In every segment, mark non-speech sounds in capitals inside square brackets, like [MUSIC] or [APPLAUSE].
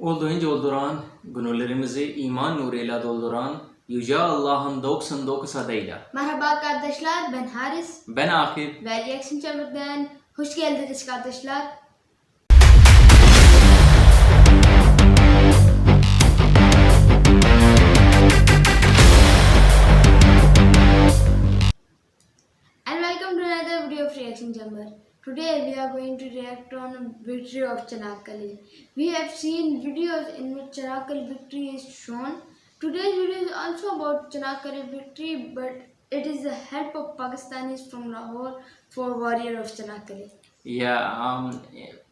Olduğunca olduran, gönüllerimizi iman nuruyla dolduran Yüce Allah'ın 99 adıyla. Merhaba arkadaşlar ben Haris Ben Akif. ve Reaction Channel'den hoş geldiniz arkadaşlar. Are going to react on victory of Chanakali. We have seen videos in which Chanakali victory is shown. Today's video is also about Chanakali victory, but it is the help of Pakistanis from Lahore for warrior of Chanakali. Yeah, um,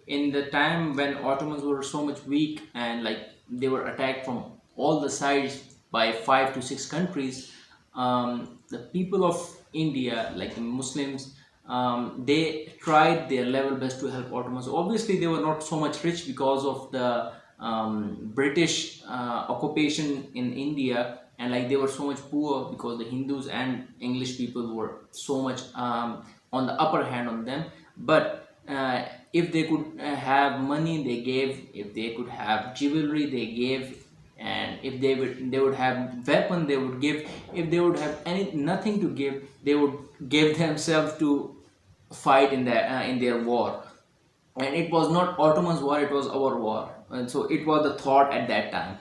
in the time when Ottomans were so much weak and like they were attacked from all the sides by five to six countries, um, the people of India, like the Muslims, um, they tried their level best to help Ottomans. Obviously, they were not so much rich because of the um, British uh, occupation in India, and like they were so much poor because the Hindus and English people were so much um, on the upper hand on them. But uh, if they could uh, have money, they gave. If they could have jewelry, they gave. And if they would, they would have weapon, they would give. If they would have any nothing to give, they would give themselves to fight in their uh, in their war and it was not Ottoman's war, it was our war. And so it was the thought at that time.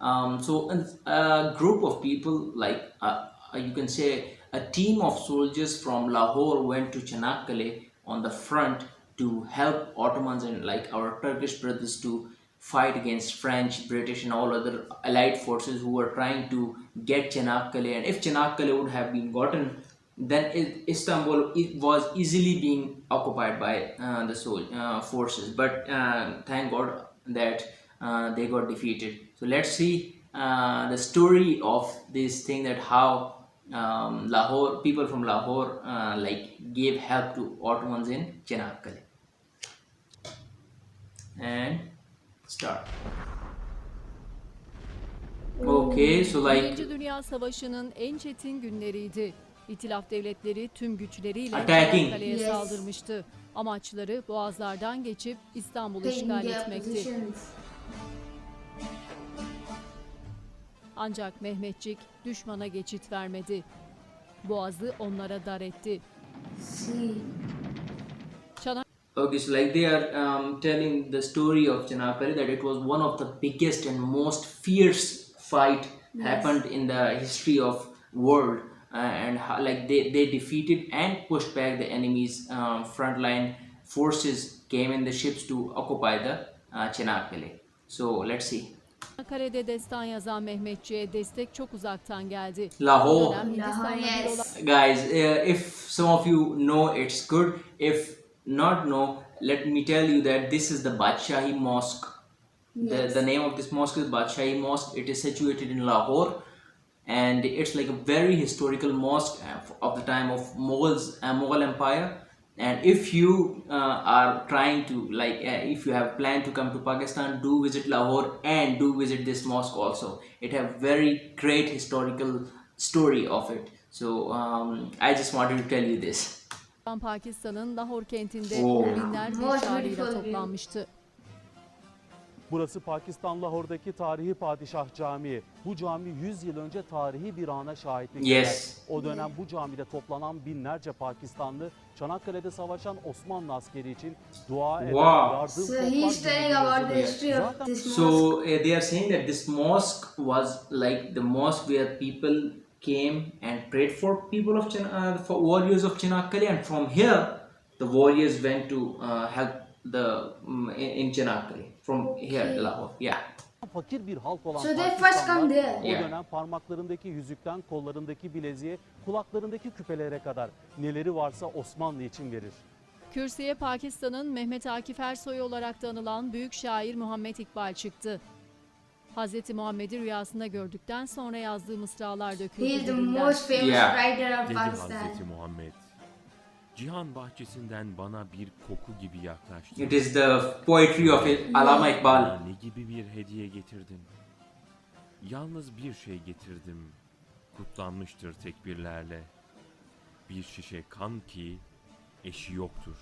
Um, so a group of people, like uh, you can say a team of soldiers from Lahore went to Çanakkale on the front to help Ottomans and like our Turkish brothers to fight against French, British, and all other allied forces who were trying to get Çanakkale. And if Çanakkale would have been gotten, then Istanbul it was easily being occupied by uh, the sol- uh, forces. But uh, thank God that uh, they got defeated. So let's see uh, the story of this thing that how um, Lahore people from Lahore uh, like gave help to Ottomans in Çanakkale. And start. Okay, so like Birinci Dünya Savaşı'nın en çetin günleriydi. İtilaf devletleri tüm güçleriyle. Çanakkale'ye Yes. saldırmıştı. Amaçları boğazlardan geçip İstanbul'u işgal etmekti. Ancak Mehmetçik düşmana geçit vermedi. Boğazı onlara dar etti. See. Okay, so like they are um, telling the story of Çanakkale that it was one of the biggest and most fierce fight happened in the history of world, and how, like they, they defeated and pushed back the enemy's um, frontline forces came in the ships to occupy the uh, Çanakkale. So let's see. Çanakkale'de destan yazan Mehmetçiğe destek çok uzaktan geldi. Lahore. Bu dönem Hindistan'la Lahore, bir yes. olan- guys uh, if some of you know it's good if not know let me tell you that this is the Badshahi Mosque the, the name of this mosque is Badshahi Mosque it is situated in Lahore and it's like a very historical mosque uh, of the time of Mughals uh, Mughal Empire and if you uh, are trying to like uh, if you have planned to come to Pakistan do visit Lahore and do visit this mosque also it have very great historical story of it so um, I just wanted to tell you this Pakistan'ın Lahore kentinde Oo. on binlerce Most çağrıyla beautiful view. toplanmıştı. Burası Pakistan Lahor'daki tarihi Padişah Camii. Bu cami 100 yıl önce tarihi bir ana şahitlik Yes. eder. O dönem bu camide toplanan binlerce Pakistanlı Çanakkale'de savaşan Osmanlı askeri için dua eder, Wow. yardım So he's telling about the history of So uh, they are saying that this mosque was like the mosque where people came and prayed for people of Chan- uh, for warriors of Çanakkale, and from here the warriors went to uh, help the um, in, in Çanakkale from here Okay. Lahore. Yeah. fakir bir halk olan So they first Pakistanlılar come there. o Yeah. dönem parmaklarındaki yüzükten kollarındaki bileziğe, kulaklarındaki küpelere kadar neleri varsa Osmanlı için verir. Kürsüye Pakistan'ın Mehmet Akif Ersoy olarak da anılan büyük şair Muhammed İkbal çıktı. Hazreti Muhammed'i rüyasında gördükten sonra yazdığı mısralar döküldü He is the dilinden. most famous Yeah. writer of Pakistan. Hazreti Muhammed. Cihan bahçesinden bana bir koku gibi yaklaştı. It is the poetry of it, Alama Iqbal. Ne gibi bir hediye getirdin? Yalnız bir şey getirdim. Kutlanmıştır tekbirlerle. Bir şişe kan ki eşi yoktur.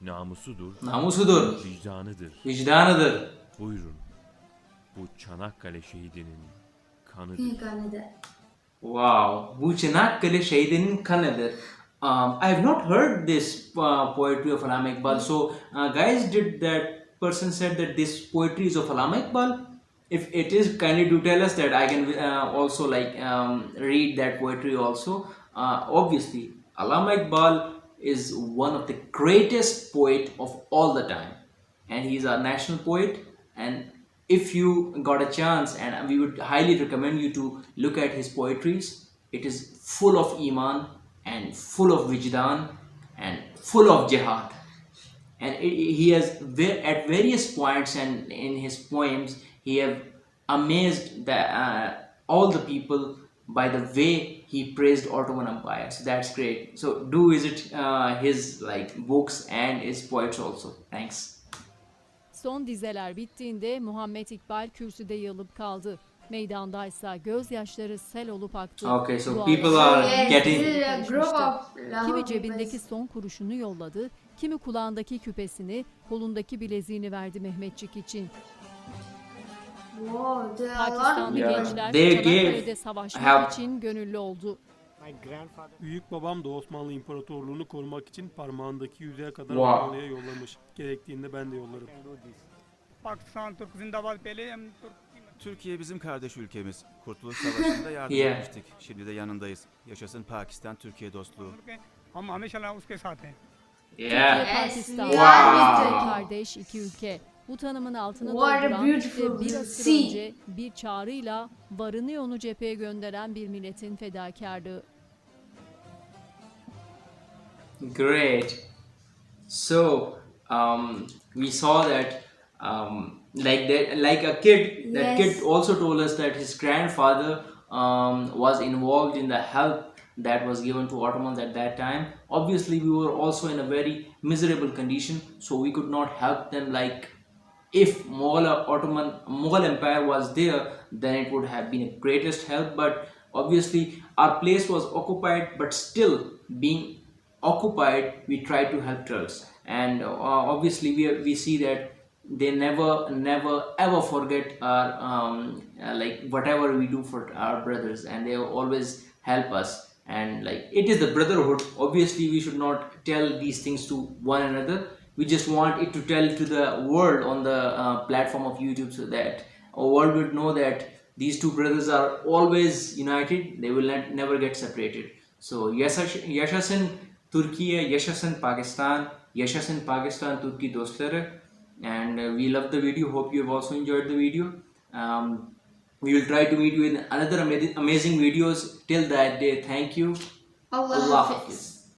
Namusudur, Namusudur, vicdanıdır. vicdanıdır. Buyurun. bu Çanakkale şehidinin kanıdır. Canada. Wow, bu Çanakkale şehidinin kanıdır. Um, I have not heard this uh, poetry of Allama Iqbal. So, uh, guys, did that person said that this poetry is of Allama Iqbal? If it is, kindly do tell us that I can uh, also like um, read that poetry also. Uh, obviously, Allama Iqbal is one of the greatest poet of all the time, and he's a national poet. And if you got a chance, and we would highly recommend you to look at his poetries. It is full of iman and full of wijdan and full of jihad. And he has at various points and in his poems he have amazed the, uh, all the people by the way he praised ottoman empire. So that's great. So do visit uh, his like books and his poets also. Thanks. Son dizeler bittiğinde Muhammed İkbal kürsüde yığılıp kaldı. Meydandaysa gözyaşları sel olup aktı. Okay, so Dualar- people are Yes, getting- this is a group of Lahore Kimi cebindeki peoples. son kuruşunu yolladı, kimi kulağındaki küpesini, kolundaki bileziğini verdi Mehmetçik için. Wow, there are a lot of Pakistanlı Yeah. gençler They Çanakkale'de gave savaşmak help. için gönüllü oldu. Büyük babam da Osmanlı İmparatorluğunu korumak için parmağındaki yüzeye kadar Wow. Osmanlı'ya yollamış. Gerektiğinde ben de yollarım. Pakistan तुर्क जिंदाबाद पहले हम तुर्क की Türkiye bizim kardeş ülkemiz. Kurtuluş Savaşı'nda yardım Yeah. [LAUGHS] etmiştik. Şimdi de yanındayız. Yaşasın Pakistan-Türkiye dostluğu. मदद के हम हमेशा उसके साथ हैं yeah Türkiye, Yes, Pakistan, we are iki with kardeş iki ülke. Bu tanımın altını What a dolduran beautiful ve bir asır sea. önce bir çağrıyla varını onu cepheye gönderen bir milletin fedakarlığı. Great. So um, we saw that um, like that like a kid that Yes. kid also told us that his grandfather um, was involved in the help that was given to Ottomans at that time. Obviously, we were also in a very miserable condition, so we could not help them like if Mughal Ottoman Mughal Empire was there, then it would have been a greatest help. But obviously, our place was occupied, but still being occupied, we tried to help Turks. And uh, obviously, we we see that they never, never, ever forget our um, uh, like whatever we do for our brothers, and they always help us. And like it is the brotherhood. Obviously, we should not tell these things to one another we just want it to tell to the world on the uh, platform of youtube so that our world would know that these two brothers are always united they will not, never get separated so Yashash- yashasın turkiye yashasın pakistan yashasın pakistan turkey dostları and uh, we love the video hope you have also enjoyed the video um, we will try to meet you in another ama- amazing videos till that day thank you Allah Allah Hafiz. Hafiz.